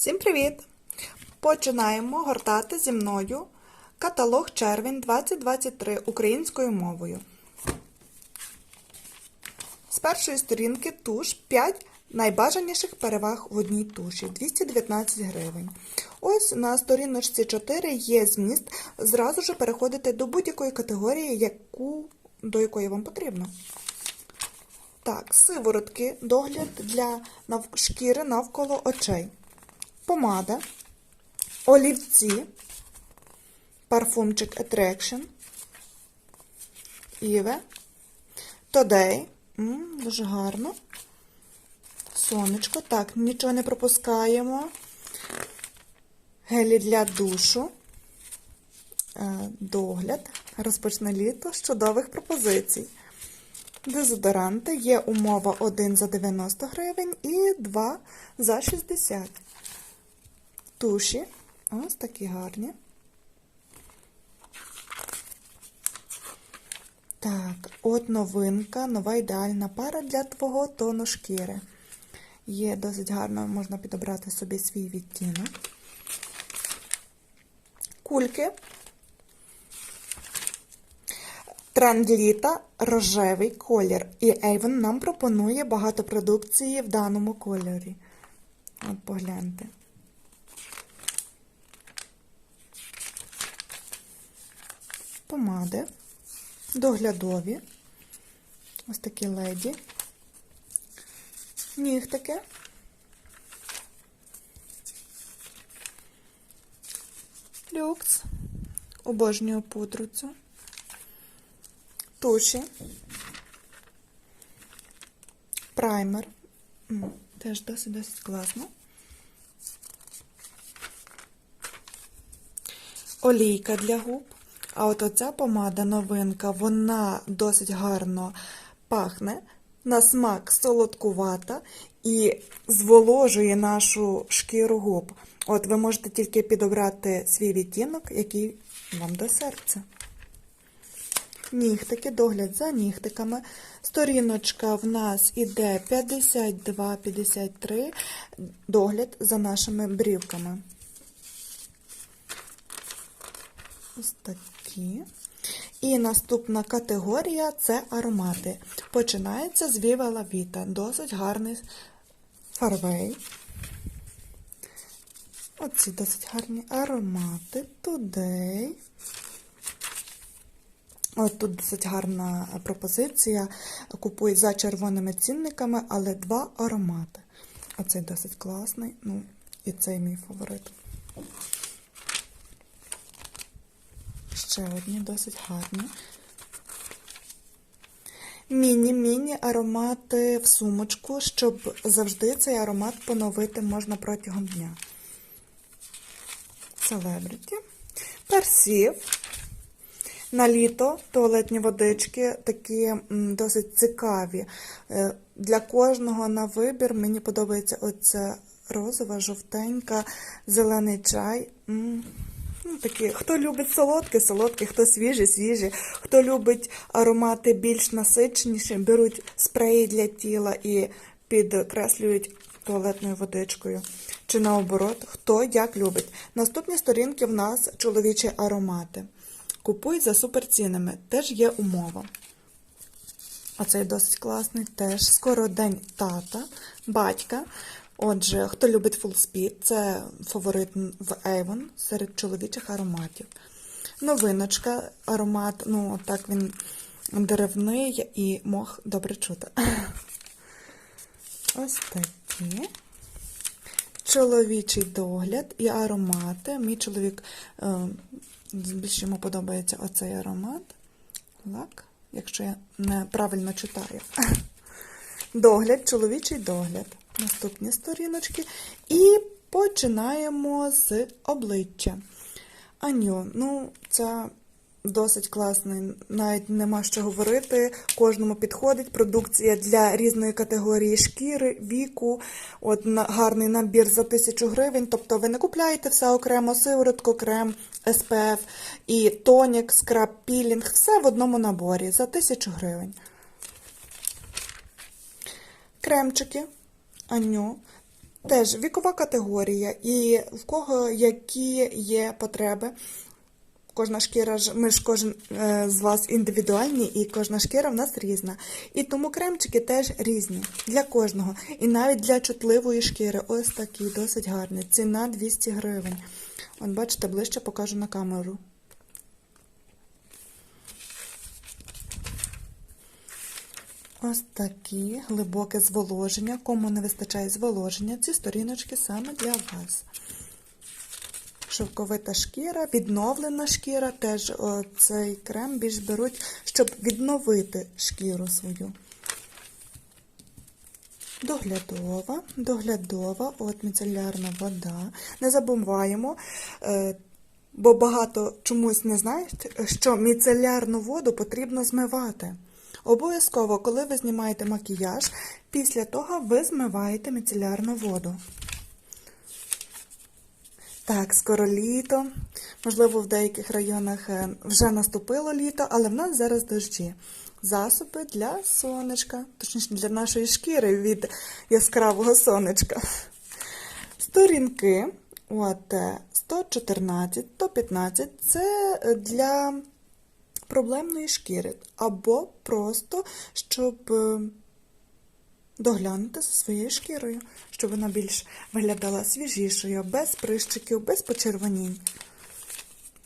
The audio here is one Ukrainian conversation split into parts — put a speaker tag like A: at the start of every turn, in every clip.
A: Всім привіт! Починаємо гортати зі мною каталог червень 2023 українською мовою. З першої сторінки туш 5 найбажаніших переваг в одній туші 219 гривень. Ось на сторіночці 4 є зміст. Зразу ж переходите до будь-якої категорії, яку, до якої вам потрібно. Так, сиворотки, догляд для шкіри навколо очей, помада, олівці, парфумчик Attraction, Іве, М, дуже гарно, сонечко, так, нічого не пропускаємо, гелі для душу, е, догляд, розпочне літо. З чудових пропозицій. Дезодоранти. Є умова 1 за 90 гривень і 2 за 60. Туші. Ось такі гарні. Так, от новинка, нова ідеальна пара для твого тону шкіри. Є досить гарно, можна підобрати собі свій відтінок. Кульки. Тренд літа рожевий колір. І Avon нам пропонує багато продукції в даному кольорі. От погляньте. Помади. Доглядові. Ось такі леді. Нігтики. Люкс. Обожнюю пудру цю туші, праймер. Теж досить-досить класно. Олійка для губ. А от оця помада новинка, вона досить гарно пахне, на смак солодкувата і зволожує нашу шкіру губ. От ви можете тільки підобрати свій відтінок, який вам до серця. Нігтики, догляд за нігтиками. Сторіночка в нас іде 52-53, догляд за нашими брівками. Ось такі. І наступна категорія це аромати. Починається з Viva La Vita. Досить гарний фарвей. Оці досить гарні аромати. Today. От тут досить гарна пропозиція. Купуй за червоними цінниками, але два аромати. Оцей досить класний. Ну, і цей мій фаворит. Ще одні досить гарні. Міні-міні аромати в сумочку, щоб завжди цей аромат поновити можна протягом дня. Celebrity. Персів. На літо туалетні водички такі досить цікаві. Е, Для кожного на вибір мені подобається оця розова, жовтенька, зелений чай. Ну, такі, хто любить солодке, солодке, хто свіжі, свіжі, хто любить аромати більш насиченіші, беруть спреї для тіла і підкреслюють туалетною водичкою. Чи наоборот, хто як любить. Наступні сторінки в нас чоловічі аромати. Купуй за суперцінами, теж є умова. Оцей досить класний теж. Скоро день тата, батька. Отже, хто любить Speed, це фаворит в Avon серед чоловічих ароматів. Новиночка, аромат, ну, так він деревний і мох добре чути. Ось такі. Чоловічий догляд і аромати. Мій чоловік е, більше йому подобається оцей аромат. Лак, якщо я неправильно читаю. Догляд, чоловічий догляд. Наступні сторіночки. І починаємо з обличчя. Аню, ну, це досить класний, навіть нема що говорити. Кожному підходить продукція для різної категорії шкіри, віку. От гарний набір за 1000 гривень. Тобто ви не купляєте все окремо, сиворотку, крем, SPF і тонік, скраб, пілінг, все в одному наборі за 1000 гривень. Кремчики, Аню. Теж вікова категорія, і в кого які є потреби. Кожна шкіра ж, ми ж кожен е, з вас індивідуальні, і кожна шкіра в нас різна. І тому кремчики теж різні для кожного. І навіть для чутливої шкіри. Ось такі, досить гарні. Ціна 200 гривень. От бачите, ближче покажу на камеру. Ось такі глибоке зволоження. Кому не вистачає зволоження, ці сторіночки саме для вас. Шовковита шкіра, відновлена шкіра, теж цей крем більш беруть, щоб відновити шкіру свою. Доглядова, доглядова, от міцелярна вода. Не забуваємо, е, бо багато чомусь не знають, що міцелярну воду потрібно змивати. Обов'язково, коли ви знімаєте макіяж, після того ви змиваєте міцелярну воду. Так, скоро літо. Можливо, в деяких районах е, вже наступило літо, але в нас зараз дощі. Засоби для сонечка, точніше для нашої шкіри від яскравого сонечка. Сторінки, от е, 114, 115 це е, для проблемної шкіри, або просто щоб е, доглянути за своєю шкірою, щоб вона більш виглядала свіжішою, без прищиків, без почервонінь.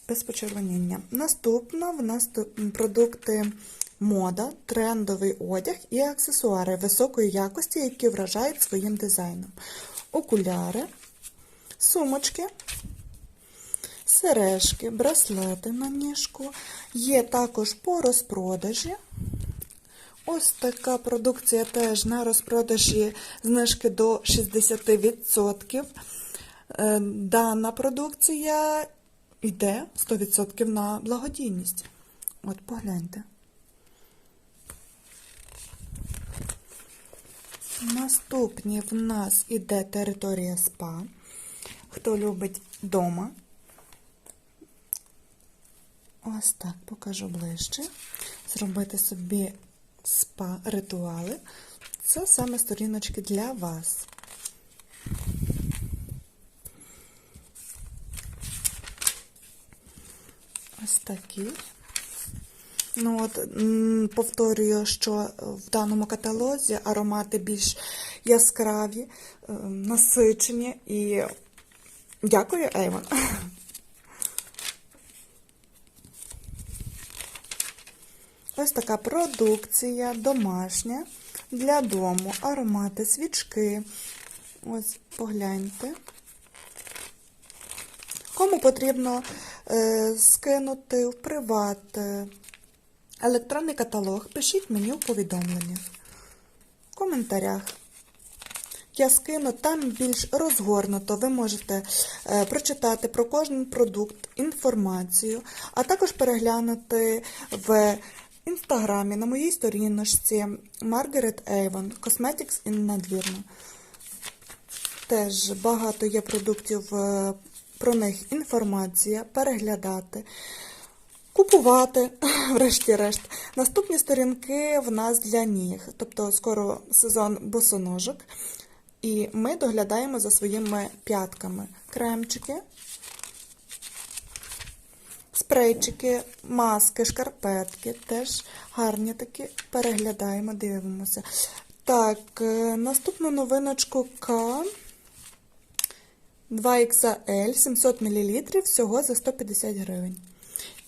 A: Без почервоніння. Наступна в нас продукти мода, трендовий одяг і аксесуари високої якості, які вражають своїм дизайном. Окуляри, сумочки, сережки, браслети на ніжку. Є також по розпродажі. Ось така продукція теж на розпродажі знижки до 60%. Е, Дана продукція йде 100% на благодійність. От погляньте. Наступні в нас іде територія спа. Хто любить вдома. Ось так покажу ближче. Зробити собі спа-ритуали. Це саме сторіночки для вас. Ось такі. Ну от, повторюю, що в даному каталозі аромати більш яскраві, е, насичені і дякую, Ейвон. Ось така продукція домашня для дому, аромати, свічки. Ось погляньте. Кому потрібно е, скинути в приват е, електронний каталог, пишіть мені в повідомленнях, в коментарях. Я скину там більш розгорнуто. Ви можете е, прочитати про кожен продукт інформацію, а також переглянути в інстаграмі на моїй сторіночці Margaret Avon Cosmetics in надвірна. Теж багато є продуктів, е, про них інформація, переглядати, купувати, врешті-решт. Наступні сторінки в нас для ніг, тобто скоро сезон босоножок. І ми доглядаємо за своїми п'ятками. Кремчики, спрейчики, маски, шкарпетки. Теж гарні такі. Переглядаємо, дивимося. Так, е, наступну новиночку К. 2XL 700 мл всього за 150 гривень.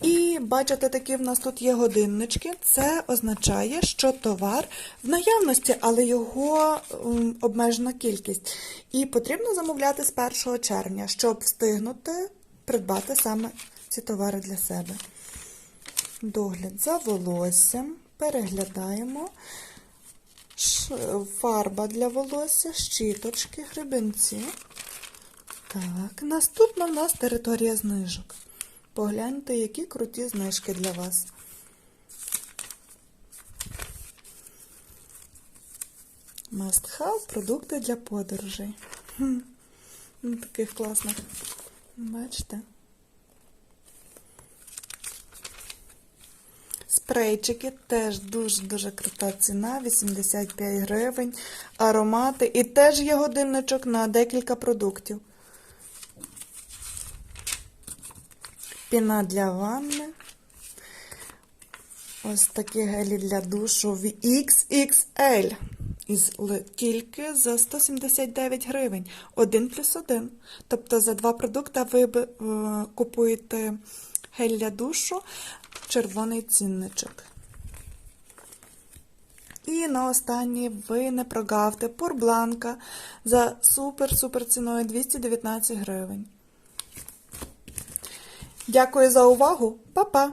A: І бачите, такі в нас тут є годиннички. Це означає, що товар в наявності, але його обмежена кількість. І потрібно замовляти з 1 червня, щоб встигнути придбати саме ці товари для себе. Догляд за волоссям. Переглядаємо. Фарба для волосся, щіточки, гребенці. Так, наступна в нас територія знижок. Погляньте, які круті знижки для вас. Must have продукти для подорожей. Ну, таких класних. Бачите? З Спрейчики теж дуже-дуже крута ціна, 85 гривень. Аромати. І теж є годинничок на декілька продуктів. Піна для ванни. Ось такі гелі для душу в XXL. Із тільки за 179 гривень. Один плюс один. Тобто за два продукти ви е, купуєте гель для душу, червоний цінничок. І на останнє ви не прогавте Пурбланка за супер-супер ціною 219 гривень. Дякую за увагу. Па-па!